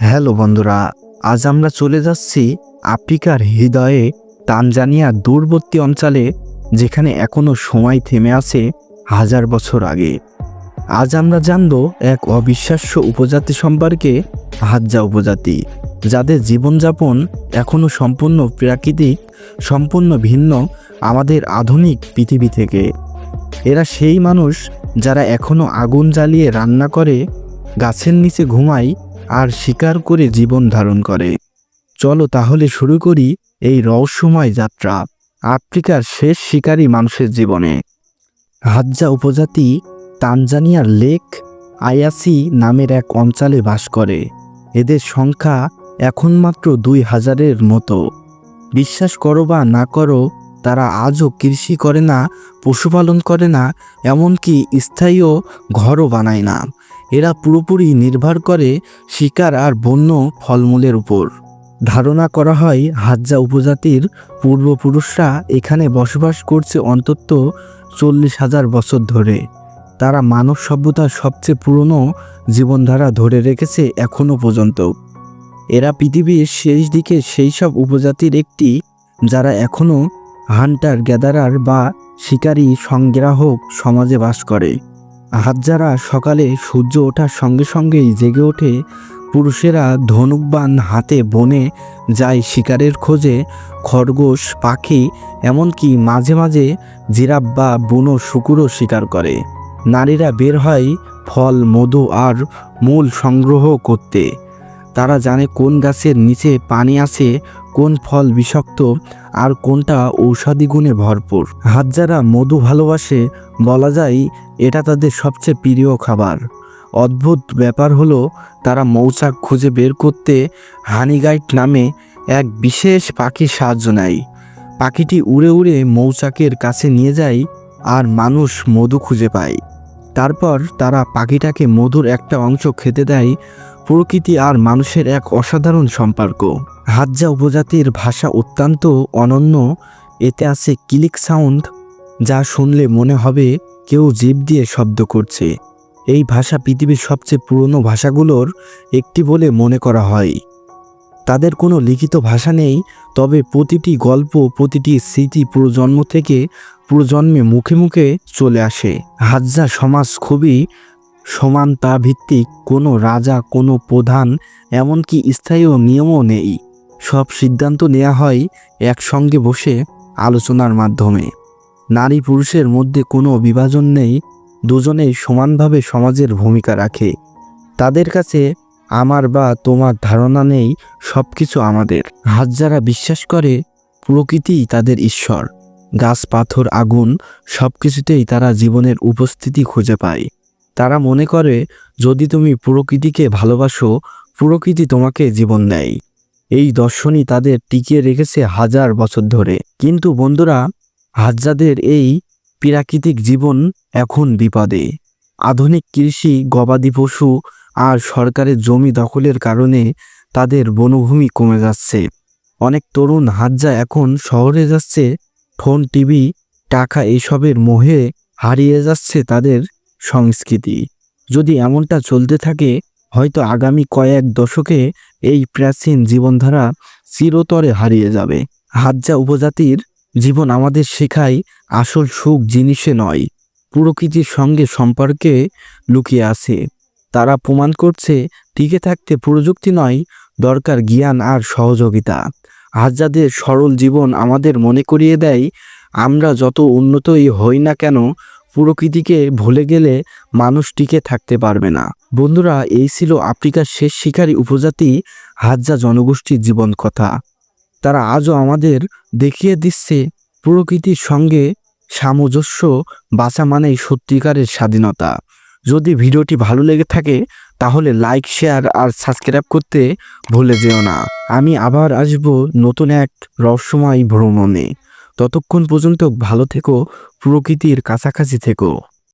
Hello বন্ধুরা, আজ আমরা চলে যাচ্ছি আফ্রিকার হৃদয়ে তানজানিয়া দূরবর্তী অঞ্চলে, যেখানে এখনও সময় থেমে আছে হাজার বছর আগে। আজ আমরা জানব এক অবিশ্বাস্য উপজাতি সম্পর্কে, হাজ্জা উপজাতি, যাদের জীবনযাপন এখনও সম্পূর্ণ প্রাকৃতিক, সম্পূর্ণ ভিন্ন আমাদের আধুনিক পৃথিবী থেকে। এরা সেই মানুষ যারা এখনও আগুন জ্বালিয়ে রান্না করে, গাছের নিচে ঘুমায় আর শিকার করে জীবন ধারণ করে। চলো তাহলে শুরু করি এই রহস্যময় যাত্রা, আফ্রিকার শেষ শিকারী মানুষের জীবনে। হাজ্জা উপজাতি তানজানিয়ার লেক আয়াসি নামের এক অঞ্চলে বাস করে। এদের সংখ্যা এখন মাত্র দুই হাজারের মতো। বিশ্বাস করো বা না করো তারা আজও কৃষি করে না, পশুপালন করে না, এমনকি স্থায়ীও ঘরও বানায় না। এরা পুরোপুরি নির্ভর করে শিকার আর বন্য ফলমূলের উপর। ধারণা করা হয়, হাজ্জা উপজাতির পূর্বপুরুষরা এখানে বসবাস করছে অন্তত চল্লিশ হাজার বছর ধরে। তারা মানব সভ্যতার সবচেয়ে পুরনো জীবনধারা ধরে রেখেছে এখনও পর্যন্ত। এরা পৃথিবীর শেষ দিকে সেই সব উপজাতির একটি, যারা এখনও হান্টার, গ্যাদারার বা শিকারী সংগ্রাহক সমাজে বাস করে। হাজ্জারা সকালে সূর্য ওঠার সঙ্গে সঙ্গেই জেগে ওঠে, পুরুষেরা ধনুকবান হাতে বনে যায় শিকারের খোঁজে, খরগোশ, পাখি, এমনকি মাঝে মাঝে জিরাফ বা বুনো শুকুরও শিকার করে। নারীরা বের হয় ফল, মধু আর মূল সংগ্রহ করতে। তারা জানে কোন গাছের নিচে পানি আছে কোন ফল বিষাক্ত আর কোনটা ঔষধি গুণে ভরপুর। হাত যারা মধু ভালোবাসে, বলা যায় এটা তাদের সবচেয়ে প্রিয় খাবার। অদ্ভুত ব্যাপার হলো, তারা মৌচাক খুঁজে বের করতে হানিগাইট নামে এক বিশেষ পাখির সাহায্য নেয়। পাখিটি উড়ে উড়ে মৌচাকের কাছে নিয়ে যায় আর মানুষ মধু খুঁজে পায়। তারপর তারা পাখিটাকে মধুর একটা অংশ খেতে দেয় প্রকৃতি আর মানুষের এক অসাধারণ সম্পর্ক। হাজ্জা উপজাতির ভাষা অত্যন্ত অনন্য, এতে আছে ক্লিক সাউন্ড, যা শুনলে মনে হবে কেউ জীব দিয়ে শব্দ করছে। এই ভাষা পৃথিবীর সবচেয়ে পুরনো ভাষাগুলোর একটি বলে মনে করা হয়। তাদের কোনো লিখিত ভাষা নেই, তবে প্রতিটি গল্প, প্রতিটি স্মৃতি প্রজন্ম থেকে প্রজন্মে মুখে মুখে চলে আসে। হাজ্জা সমাজ খুবই সমানতা ভিত্তিক কোনো রাজা, কোনো প্রধান, এমনকি স্থায়ী নিয়মও নেই। সব সিদ্ধান্ত নেওয়া হয় একসঙ্গে বসে আলোচনার মাধ্যমে। নারী পুরুষের মধ্যে কোনো বিভাজন নেই, দুজনেই সমানভাবে সমাজের ভূমিকা রাখে। তাদের কাছে আমার বা তোমার ধারণা নেই সব কিছু আমাদের হাজারা বিশ্বাস করে, প্রকৃতিই তাদের ঈশ্বর। গাছ, পাথর, আগুন সব কিছুতেই তারা জীবনের উপস্থিতি খুঁজে পায়। তারা মনে করে, যদি তুমি প্রকৃতিকে ভালোবাসো, প্রকৃতি তোমাকে জীবন দেয়। এই দর্শনই তাদের টিকিয়ে রেখেছে হাজার বছর ধরে। কিন্তু বন্ধুরা, হাজ্জাদের এই প্রাকৃতিক জীবন এখন বিপদে। আধুনিক কৃষি, গবাদি পশু আর সরকারের জমি দখলের কারণে তাদের বনভূমি কমে যাচ্ছে। অনেক তরুণ হাজ্জা এখন শহরে যাচ্ছে, ফোন, টিভি, টাকা এসবের মোহে হারিয়ে যাচ্ছে তাদের সংস্কৃতি। যদি এমনটা চলতে থাকে, হয়তো আগামী কয়েক দশকে এই প্রাচীন জীবনধারা চিরতরে হারিয়ে যাবে। হাজ্জা উপজাতির জীবন আমাদের শেখায় আসল সুখ জিনিসে নয়, প্রকৃতির সঙ্গে সম্পর্কে লুকিয়ে আছে। তারা প্রমাণ করছে, টিকে থাকতে প্রযুক্তি নয়, দরকার জ্ঞান আর সহযোগিতা। হাজ্জাদের সরল জীবন আমাদের মনে করিয়ে দেয়, আমরা যত উন্নতই হই না কেন প্রকৃতিকে ভুলে গেলে মানুষ টিকে থাকতে পারবে না। বন্ধুরা, এই ছিল আফ্রিকার শেষ শিকারী উপজাতি হাজ্জা জনগোষ্ঠীর জীবন কথা তারা আজও আমাদের দেখিয়ে দিচ্ছে প্রকৃতির সঙ্গে সামঞ্জস্য বাঁচা মানেই সত্যিকারের স্বাধীনতা। যদি ভিডিওটি ভালো লেগে থাকে, তাহলে লাইক, শেয়ার আর সাবস্ক্রাইব করতে ভুলে যেও না। আমি আবার আসব নতুন এক রহস্যময় ভ্রমণে। ততক্ষণ পর্যন্ত ভালো থেকো প্রকৃতির কাছাকাছি থেকো।